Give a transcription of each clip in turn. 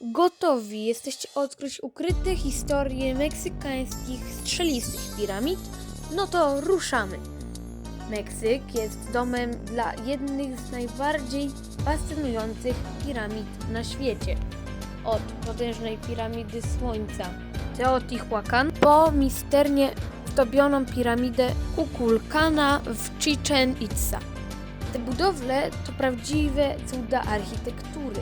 Gotowi jesteście odkryć ukryte historie meksykańskich strzelistych piramid? No to ruszamy! Meksyk jest domem dla jednych z najbardziej fascynujących piramid na świecie. Od potężnej piramidy Słońca Teotihuacan po misternie zdobioną piramidę Kukulkana w Chichen Itza. Te budowle to prawdziwe cuda architektury,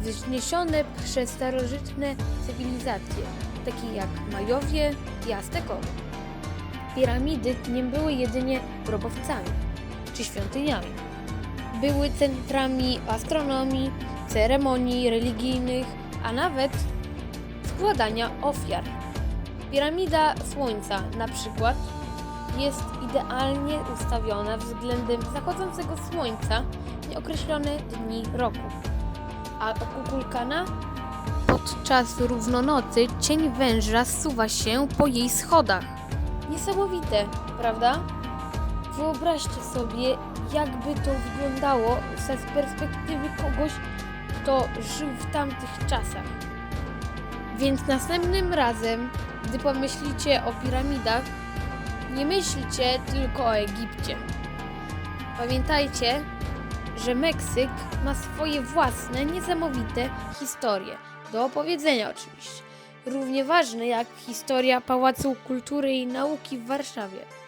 wzniesione przez starożytne cywilizacje, takie jak Majowie i Aztekowie. Piramidy nie były jedynie grobowcami czy świątyniami. Były centrami astronomii, ceremonii religijnych, a nawet składania ofiar. Piramida Słońca na przykład jest idealnie ustawiona względem zachodzącego słońca w nieokreślone dni roku. A u Kukulkana podczas równonocy cień węża zsuwa się po jej schodach. Niesamowite, prawda? Wyobraźcie sobie, jakby to wyglądało z perspektywy kogoś, kto żył w tamtych czasach. Więc następnym razem, gdy pomyślicie o piramidach, nie myślcie tylko o Egipcie. Pamiętajcie, że Meksyk ma swoje własne, niesamowite historie. Do opowiedzenia oczywiście. Równie ważne jak historia Pałacu Kultury i Nauki w Warszawie.